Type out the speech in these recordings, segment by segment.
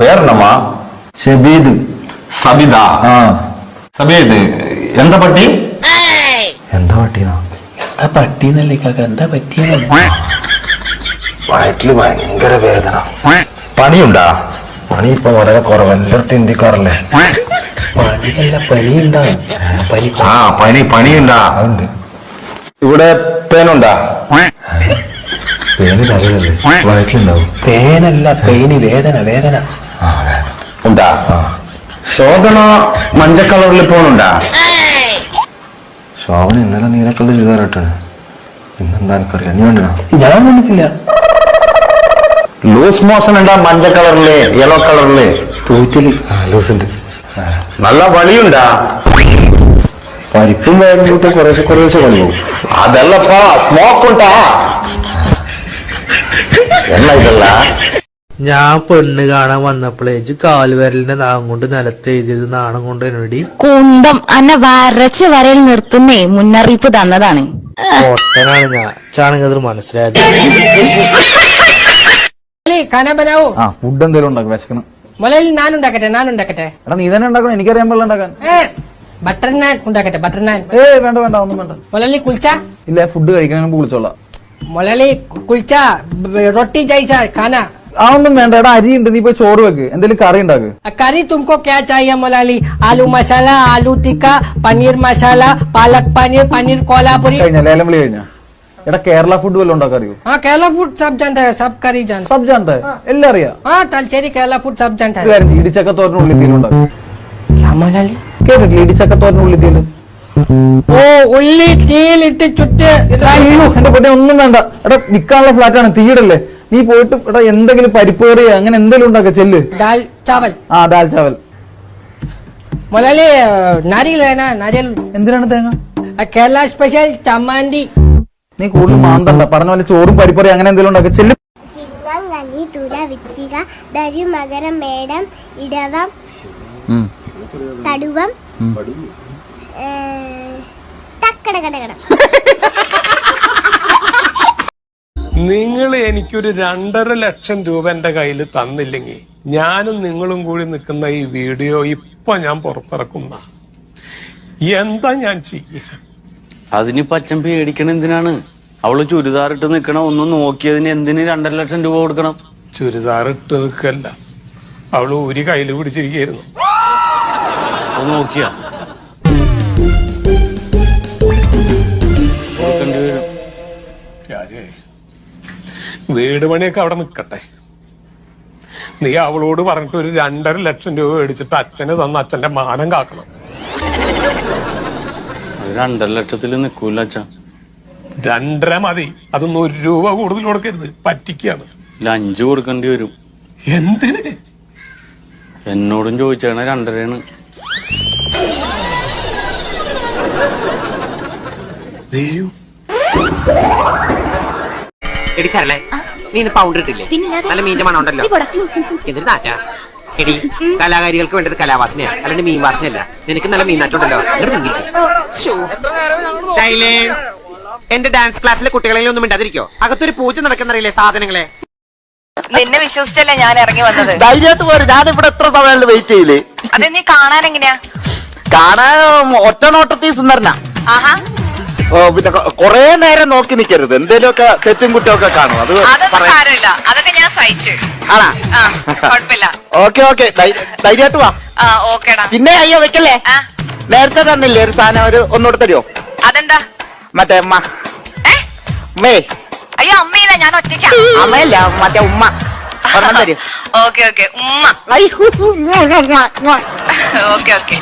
പേരെന്നമ്മാ? ഷബീദ് സബിത. ആ. സബീദ് എന്താ പട്ടി? എന്താ പട്ടിനാ എന്താ പട്ടിന്നല്ലേ കാക്ക? എന്താ പറ്റിയ വയറ്റിൽ ഭയങ്കര വേദന. പണിയുണ്ടാ? പണി ഇപ്പൊ വളരെ കുറവ് എല്ലായിടത്തും ഇന്ത്യക്കാറല്ലേ പണിയല്ല പനി ഉണ്ടാവും പനി ആ പനി പണിയുണ്ടാ ഇവിടെ പേനുണ്ടാ? പേന് തലയിലല്ലേ വയറ്റിലുണ്ടാവും പേനല്ല പെയിന് വേദന വേദന. ഉണ്ടാ ശോധന മഞ്ഞ കളറിൽ പോണുണ്ടാ? ശോഭന ഇന്നലെ നീലക്കള്ള ചുരിദാറിട്ടാണ് ഇന്നെന്താ എനിക്കറിയാം നീ കണ്ടോ ഞാൻ കണ്ടിട്ടില്ല. ലൂസ് മോഷൻ ഉണ്ടാ മഞ്ഞ കളറിൽ യെല്ലോ കളറിൽ? തൂറ്റിൽ ആ ഉണ്ട് നല്ല വളിയുണ്ടാ? പരിപ്പും വേദന കൂട്ടി കുറേശ്ശെ കുറേശ്ശെ അതല്ലപ്പാ സ്മോക്ക് ഉണ്ടാ? ഞാൻ പെണ്ണ് കാണാൻ വന്നപ്പോഴേ ഇജ് കാൽവരലിന്റെ നാഗം കൊണ്ട് നിലത്ത് എഴുതിയത് നാണം കൊണ്ട് എന്നോടി കുന്തം അന്നെ വരച്ച് വരയിൽ നിർത്തുന്നേ മുന്നറിയിപ്പ് തന്നതാണ്. പൊട്ടനാണ് ഞാൻ. ചാണെങ്കിൽ മനസ്സിലായത്. കാണാൻ പനാവോ ആ ഫുഡ് എന്തെങ്കിലും ഉണ്ടാക്കും വിശക്കണം. മുലയിൽ ഞാൻ ഉണ്ടാക്കട്ടെ ഞാൻ ഉണ്ടാക്കട്ടെ? എടാ നീ തന്നെ ഉണ്ടാക്കണം എനിക്കറിയാൻ പാടില്ല ബട്ടർ നാൻ ഉണ്ടാക്കട്ടെ ബട്ടർ നാൻ ഏ വേണ്ട വേണ്ട ഒന്നും വേണ്ട. മുലയിൽ കുളിച്ച? ഇല്ല ഫുഡ് കഴിക്കാൻ കുളിച്ചോളാം. മുലളി കുളിച്ച റൊട്ടി ചൈസ ഖാന അതൊന്നും വേണ്ട അരി ഉണ്ട് നീ ഇപ്പൊ ചോറ് വെക്ക്. എന്തെങ്കിലും കറി ഉണ്ടാക്ക്. കറി തുമക്കോ ക്യാ ചായ മുലാലി ആലു മസാല ആലു തിക്ക പനീർ മസാല പാലക് പനീർ പനീർ കോലാപുരി. കഴിഞ്ഞ ലേലം വിളി കഴിഞ്ഞ. എടാ കേരള ഫുഡ് വല്ലതും ഉണ്ടാക്കാൻ ആ കേരള ഫുഡ് സബ് ജാൻത സബ് കറി ജാൻ സബ് ജാൻത എല്ലാം അറിയാം. ആ തലശ്ശേരി കേരള ഫുഡ് സബ് ജാൻത ഇടിച്ചക്ക തോരനുള്ളിൽ തീരുണ്ടാക്കും കേട്ടിട്ടില്ല ഇടിച്ചക്ക തോരനുള്ളിൽ തീരും ഓ ഉള്ളി തീയിലിട്ട് ചുറ്റ് എന്റെ പൊട്ടെ ഒന്നും വേണ്ട. എടാ വിൽക്കാനുള്ള ഫ്ലാറ്റാണ്. തീയിടല്ലേ. നീ പോയിട്ട് എടാ എന്തെങ്കിലും പരിപ്പ് അങ്ങനെ എന്തെങ്കിലും ഉണ്ടാക്ക ചെല്ല്. ദാൽ ചാവൽ. ആ ദാൽ ചാവൽ. എന്തിനാണ് തേങ്ങ? കേരള സ്പെഷ്യൽ ചമ്മന്തി. നീ കൂടുതൽ മാന്തണ്ട. പറഞ്ഞ പോലെ ചോറും പരിപ്പറി അങ്ങനെ എന്തെങ്കിലും ഉണ്ടാക്ക ചെല്ല്. ചിങ്ങി തുല വിച്ചിക ദരു മകരം മേടം ഇടവം തടുവം. നിങ്ങൾ എനിക്കൊരു രണ്ടര ലക്ഷം രൂപ എന്റെ കയ്യിൽ തന്നില്ലെങ്കിൽ ഞാനും നിങ്ങളും കൂടി നിൽക്കുന്ന ഈ വീഡിയോ ഇപ്പൊ ഞാൻ പുറത്തിറക്കുന്ന എന്താ ഞാൻ ചെയ്യുക? അതിന് പച്ചൻ പേടിക്കണ എന്തിനാണ്? അവൾ ചുരിദാറിട്ട് നിക്കണം ഒന്ന് നോക്കിയതിന് എന്തിന് രണ്ടര ലക്ഷം രൂപ കൊടുക്കണം? ചുരിദാറിട്ട് നിൽക്കല്ല. അവൾ ഒരു കയ്യിൽ പിടിച്ചിരിക്കുന്നു നോക്കിയാ. വീട് പണിയൊക്കെ അവിടെ നിൽക്കട്ടെ. നീ അവളോട് പറഞ്ഞിട്ട് ഒരു രണ്ടര ലക്ഷം രൂപ മേടിച്ചിട്ട് അച്ഛന് തന്ന അച്ഛന്റെ മാനം കാക്കണം. രണ്ടര ലക്ഷത്തിൽ നിക്കൂല അച്ഛ. രണ്ടര മതി. അതൊന്നും ഒരു രൂപ കൂടുതൽ കൊടുക്കരുത്. പറ്റിക്കാണ്. അഞ്ചു കൊടുക്കേണ്ടി വരും. എന്തിന്? എന്നോടും ചോദിച്ചാണ് രണ്ടരയാണ്. ദൈവം. എടി നീ ഇന്ന് പൗഡർ ഇട്ടില്ലേ? നല്ല മീന്റെ മണം ഉണ്ടല്ലോ. എന്തൊരു നാറ്റാ? എടി കലാകാരികൾക്ക് വേണ്ടത് കലാവാസനയാ. അല്ലെങ്കിൽ മീൻ വാസനയല്ല. നിനക്ക് നല്ല മീൻ നാട്ടുണ്ടല്ലോ സൈലൻസ് എന്റെ ഡാൻസ് ക്ലാസ്സിലെ കുട്ടികളെ ഒന്നും ഇണ്ടാതിരിക്കോ അകത്തൊരു പൂജ നടക്കുന്നറിയില്ലേ സാധനങ്ങളെ? നിന്നെ വിശ്വസിച്ചല്ലേ ഞാൻ ഇറങ്ങി വന്നത്? ധൈര്യമായിട്ട് പോരെ. ഞാനിവിടെ എത്ര സമയം വെയിറ്റ് ചെയ്യില്ലേ അതെ നീ കാണാൻ എങ്ങനെയാ? കാണാൻ ഒറ്റ നോട്ടത്തിൽ സുന്ദരനാ. ആഹാ. പിന്നെ കൊറേ നേരം നോക്കി നിൽക്കരുത് എന്തേലുമൊക്കെ തെറ്റും കുറ്റമൊക്കെ കാണും. അത് അതൊന്നും സാരമില്ല. അതൊക്കെ ഞാൻ സഹിച്ചു. ആണാ? ആ കുഴപ്പമില്ല ഓക്കെ ഓക്കെ. ധൈര്യമായിട്ട് വാ. ആ ഓക്കേടാ. പിന്നെ അയ്യോ വെക്കല്ലേ? ആ. നേരത്തെ തന്നില്ലേ ഒരു സാധനം ഒരു ഒന്നുകൂടെ തരുമോ അതെന്താ? മറ്റേ അമ്മ ഏ? അമ്മേ അയ്യോ അമ്മയില്ല. ഞാൻ ഒറ്റയ്ക്കാ. അമ്മയല്ല മറ്റേ ഉമ്മ. ഒരെണ്ണം തരൂ. Okay okay. ഉമ്മ. Okay okay.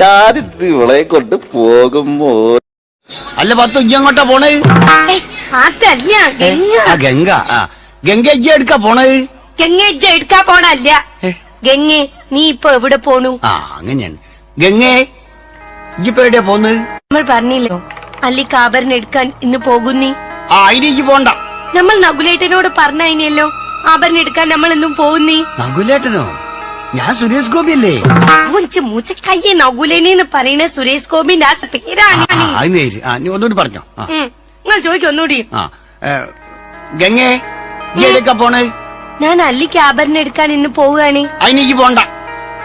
ഞാനിത് ഇവളെ കൊണ്ട് പോകുമ്പോ. അല്ല പത്ത് ഇജ്ജ് അങ്ങോട്ടാ പോണേ? അതല്ല ആ ഗംഗ ആ. ഗംഗ ഇജ്ജ എടുക്കാ പോണേ? ഗംഗ എടുക്കാൻ പോണല്ല ഗംഗെ നീ ഇപ്പൊ എവിടെ പോണു? ആ അങ്ങനെയാണ്. ഗംഗേ ഇജ്ജിപ്പോ എവിടെയാ പോന്ന്? നമ്മൾ പറഞ്ഞില്ലോ അല്ലി കാബറിന് എടുക്കാൻ ഇന്ന് പോകുന്നീ ആ അതിനേക്ക് പോണ്ട. നമ്മൾ നകുലേട്ടനോട് പറഞ്ഞല്ലോ ആഭരണം എടുക്കാൻ നമ്മൾ ഇന്നും പോകുന്നേ നകുലേട്ടനോ? ഞാൻ സുരേഷ് ഗോപി അല്ലേ അവൻച്ച് മൂച്ചക്കയ്യെ നകുലേനെന്ന് പറയുന്ന സുരേഷ് ഗോപിന്റെ ആ പേരാണ് ഒന്നുകൂടി പറഞ്ഞോ. നിങ്ങൾ ചോദിക്കും ഒന്നുകൂടി. ഗംഗേ എടുക്ക പോണേ? ഞാൻ അല്ലിക്ക് ആഭരണം എടുക്കാൻ ഇന്ന് പോവുകയാണ്. അതിനേക്ക് പോണ്ട.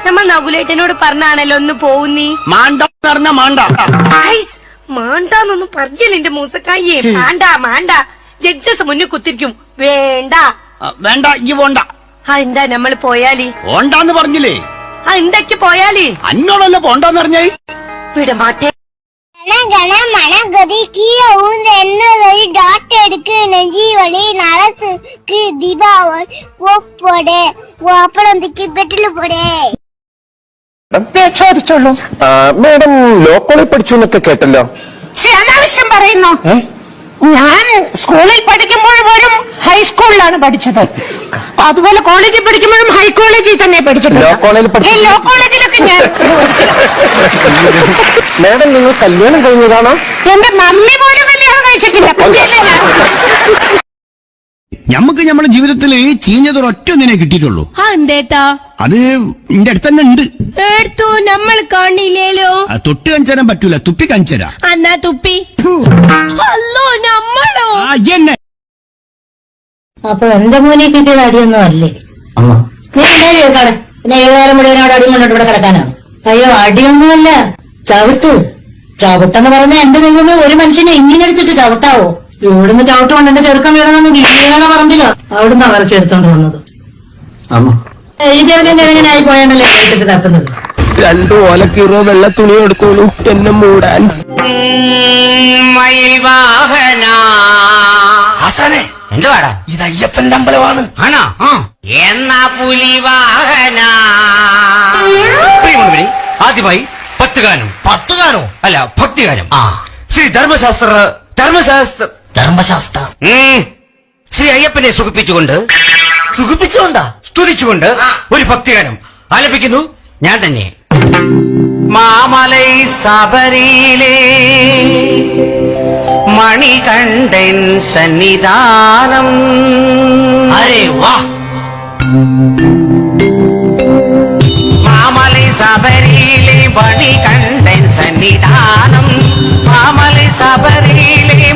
നമ്മൾ നകുലേട്ടനോട് പറഞ്ഞാണല്ലോ ഒന്ന് പോകുന്നീ മാണ്ട പറഞ്ഞ മാണ്ട. മാണ്ടാന്നൊന്നും പറഞ്ഞില്ല എന്റെ മൂസക്കായേ മാണ്ട മാണ്ട. ജഡ്ജസ് മുന്നിൽ കുത്തിരിക്കും. വേണ്ട. വേണ്ട ഈ പോണ്ട. ആ എന്താ നമ്മൾ പോയാലി പോണ്ടാന്ന് പറഞ്ഞില്ലേ ആ എന്തൊക്കെ പോയാലി അന്നോടല്ല പോണ്ടാന്ന് പറഞ്ഞേ വിടമാറ്റേ கண மனகதி கீழே ஊந்து என்ன டாட் எடுக்கு நெஞ்சி வலி நரசுக்கு தீபாவளி போடு அப்புறம் திக்கி பெட்டில போடு ചോദിച്ചോളൂ മേഡം ലോ കോളേജ് പഠിച്ചു എന്നൊക്കെ കേട്ടല്ലോ അനാവശ്യം പറയുന്നു ഞാൻ സ്കൂളിൽ പഠിക്കുമ്പോൾ പോലും ഹൈസ്കൂളിലാണ് പഠിച്ചത്. അതുപോലെ കോളേജിൽ പഠിക്കുമ്പോഴും ഹൈ കോളേജിൽ തന്നെ പഠിച്ചിട്ടുണ്ട്. ലോ കോളേജിൽ പഠിച്ചു. ലോ കോളേജിലൊക്കെ ഞാൻ മാഡം നിങ്ങൾ കല്യാണം കഴിഞ്ഞതാണോ? എന്റെ മമ്മി പോലും കല്യാണം കഴിച്ചിട്ടില്ല. ഞാൻ? ഞമ്മക്ക് നമ്മുടെ ജീവിതത്തിൽ ചീഞ്ഞതൊരൊറ്റ ഒന്നിനെ കിട്ടിയിട്ടുള്ളൂ. ആ എന്തേട്ടാ? അത് എന്റെ അടുത്ത് തന്നെ ഉണ്ട്. എടുത്തു നമ്മൾ കാണില്ലേലോ? ആ, തൊട്ട് കാണിച്ചാൻ പറ്റൂല തുപ്പി കാണിച്ചരാ. അന്നാ തുപ്പി? അല്ലോ നമ്മളോ? അപ്പൊ എന്റെ മോനെ കിട്ടിയത് അടിയൊന്നും അല്ലേ? നീ ഉണ്ടായി കേൾക്കാടെ പിന്നെ ഏതായാലും മുഴുവനോട് അടി കൊണ്ടോട്ട് ഇവിടെ കിടക്കാനോ? അയ്യോ അടിയൊന്നുമല്ല. ചവിട്ട്. ചവിട്ടെന്ന് പറഞ്ഞ എന്റെ നിന്നത് ഒരു മനുഷ്യനെ ഇങ്ങനെ എടുത്തിട്ട് ചവിട്ടാവോ? ഇവിടുന്ന് ചവിട്ട് കൊണ്ട് എന്റെ ചെറുക്കം വീണമെന്ന് ഗിരിയാണ് പറമ്പിലോ. അവിടുന്ന് അവർക്ക് എടുത്തോണ്ട് വന്നത്. ഈ ചെറുക്കൻ ചെറുങ്ങനായി പോയാണല്ലേ എടുത്തിട്ട് തപ്പുന്നത് രണ്ടു ഓലക്കീറോ വെള്ള തുണി എടുത്തോളൂ എന്നെ മൂടാൻ. ഹസനെ എന്തുവാടാ ഇത് അയ്യപ്പന്റെ അമ്പലമാണ് ആണോ? എന്നാ പുലി വാഹന ആദ്യമായി പത്ത് ഗാനം പത്ത് ഗാനോ അല്ല ഭക്തിഗാനം ആ. ശ്രീ ധർമ്മശാസ്ത്ര ധർമ്മശാസ്ത്ര ധർമ്മശാസ്ത്ര. ശ്രീ അയ്യപ്പനെ സുഖിപ്പിച്ചുകൊണ്ട് സുഖിപ്പിച്ചുകൊണ്ടാ? സ്തുതിച്ചുകൊണ്ട് ഒരു ഭക്തിഗാനം ആലപിക്കുന്നു. ഞാൻ തന്നെ. മാമലൈ സബരിയിലേ മണികണ്ഠൻ സന്നിധാനം. അരേ വാ. മാമലൈ സബരിയിലെ മണികണ്ഠൻ സന്നിധാനം. മാമലൈ സബരിയിലെ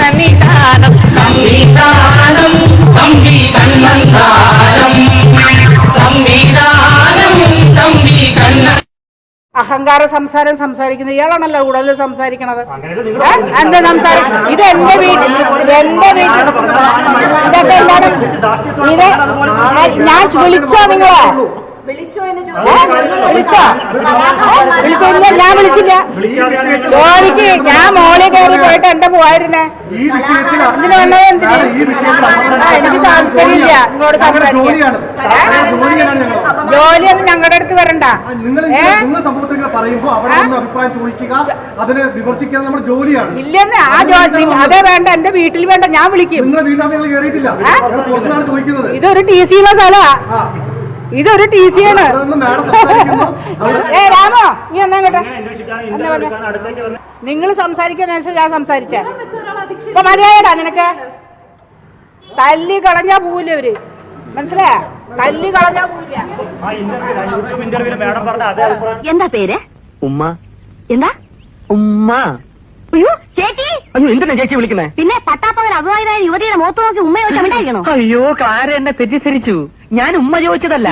സന്നിധാനം സംവിധാനം തമ്പി കണ്ണന്താനം സംവിധാനം തമ്പി കണ്ണ അഹങ്കാര സംസാരം സംസാരിക്കുന്നത് ഇയാളാണല്ലോ കൂടുതൽ സംസാരിക്കണത്. ഏ? എന്താ സംസാരം? ഇത് എന്റെ വീട്ടിൽ എന്റെ വീട്ടിൽ ഇതൊക്കെ എന്താണ്? ഇത് ഞാൻ വിളിച്ചോ നിങ്ങളെ? വിളിച്ചോ ഞാൻ വിളിച്ചില്ല. ചോദിക്ക് ഞാൻ മോളിൽ കയറി പോയിട്ട് എന്താ പോവായിരുന്നേ. ഇതിന് വന്നത് എന്തിനാ? എനിക്ക് താല്പര്യമില്ല. നിങ്ങളോട് സംസാരിക്കാൻ? ജോലിയൊന്നും ഞങ്ങളുടെ അടുത്ത് വരണ്ട. ഇല്ലെന്ന് ആ ജോലി അതേ വേണ്ട എന്റെ വീട്ടിൽ വേണ്ട ഞാൻ വിളിക്കും. ഇതൊരു ടി സി ഉള്ള സ്ഥലമാ. ഇതൊരു ടി സി ആണ് അതൊന്ന് മാഡം സംസാരിക്കുന്നു ഏ രാമോ നീ എന്നാ കേട്ടെ നിങ്ങൾ സംസാരിക്കുന്ന ഞാൻ സംസാരിച്ചേ. ഇപ്പൊ മതിയായടാ നിനക്ക്. തല്ലി കളഞ്ഞാ പോവില്ല അവർ? മനസ്സിലായ? തല്ലി കളഞ്ഞാ പോവില്ല എന്താ പേര്? ഉമ്മ. എന്താ? ഉമ്മ. അയ്യോ ചേച്ചി. അയ്യോ എന്തിനാ ചേച്ചി വിളിക്കുന്നേ? പിന്നെ പട്ടാപ്പകൽ അവിവാഹിതായ യുവതിയുടെ മുഖത്ത് നോക്കി ഉമ്മ ചോദിച്ചാൽ അയ്യോ കാര എന്നെ തെറ്റിദ്ധരിച്ചു. ഞാൻ ഉമ്മ ചോദിച്ചതല്ല.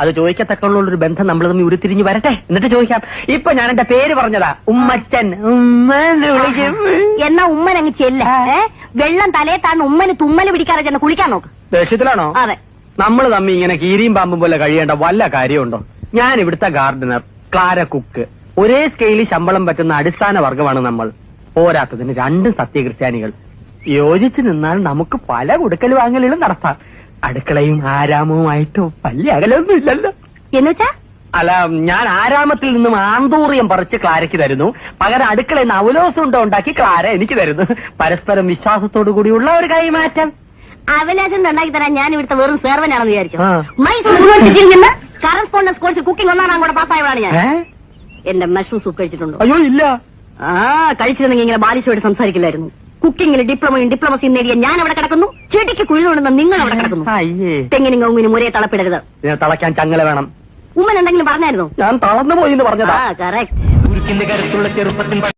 അത് ചോദിക്കത്തക്കുള്ള ഒരു ബന്ധം നമ്മൾ തമ്മിൽ ഉരുത്തിരിഞ്ഞ് വരട്ടെ. എന്നിട്ട് ചോദിക്കാം. ഇപ്പൊ ഞാൻ എന്റെ പേര് പറഞ്ഞതാ. ഉമ്മച്ചൻ. ഉമ്മ എന്ന് ഉമ്മൻ അങ്ങ് ചെല്ല. വെള്ളം തലയെ താഴ്ന്ന് ഉമ്മന് തുമ്മൽ പിടിക്കാതെ ചെന്ന് കുളിക്കാൻ നോക്ക്. ദേഷ്യത്തിലാണോ? അതെ. നമ്മൾ തമ്മിൽ ഇങ്ങനെ കീരിയും പാമ്പും പോലെ കഴിയേണ്ട വല്ല കാര്യമുണ്ടോ? ഞാൻ ഇവിടുത്തെ ഗാർഡനർ ക്ലാര കുക്ക്. ഒരേ സ്കെയിലിൽ ശമ്പളം പറ്റുന്ന അടിസ്ഥാന വർഗമാണ് നമ്മൾ. പോരാത്തതിന് രണ്ടും സത്യക്രിസ്ത്യാനികൾ യോജിച്ചു നിന്നാൽ നമുക്ക് പല കൊടുക്കൽ വാങ്ങലുകളും നടത്താം. അടുക്കളയും ആരാമവുമായിട്ടോ വലിയ അകലൊന്നും ഇല്ലല്ലോ. എന്നുവെച്ചാ? അല്ല ഞാൻ ആരാമത്തിൽ നിന്നും ആന്തൂറിയം പറിച്ച് ക്ലാരയ്ക്ക് തരുന്നു. പകരം അടുക്കളയിൽ നിന്ന് അവലോസം ഉണ്ടോ ഉണ്ടാക്കി ക്ലാര എനിക്ക് തരുന്നു. പരസ്പരം വിശ്വാസത്തോടു കൂടിയുള്ള ഒരു കൈമാറ്റം. അവനാശം ഉണ്ടാക്കി തരാൻ ഞാൻ ഇവിടുത്തെ വെറും സേർവനാണെന്ന് വിചാരിച്ചു. ആ. മൈസൂർ യൂണിവേഴ്സിറ്റിയിൽ നിന്ന് കറസ്പോണ്ടൻസ് കോഴ്സ് കുക്കിംഗ് ഒന്നാണ് കൂടെ പാസ്സായവളാണ് ഞാൻ? എന്റെ മഷ്റൂം സൂപ്പ് കഴിച്ചിട്ടുണ്ടോ അയ്യോ ഇല്ല. ആ കഴിച്ചിരുന്നെങ്കിൽ ഇങ്ങനെ ബാലിശോട് സംസാരിക്കില്ലായിരുന്നു. കുക്കിംഗിൽ ഡിപ്ലോമയും ഡിപ്ലോമസിയും നേടിയ ഞാൻ അവിടെ കിടക്കുന്നു. ചെടിക്ക് കുഴിതുകൊണ്ടെന്ന് നിങ്ങൾ അവിടെ കിടക്കുന്നു. അയ്യേ. തെങ്ങിനും കൗങ്ങിനും ഒരേ തളപ്പിടരുത്. ഇതിനെ തളയ്ക്കാൻ ചങ്ങല വേണം. ഉമ്മൻ എന്തെങ്കിലും പറഞ്ഞായിരുന്നു? ഞാൻ തളർന്നു പോയി എന്ന് പറഞ്ഞതാ. കറക്റ്റ് ഉരുക്കിന്റെ കരുത്തുള്ള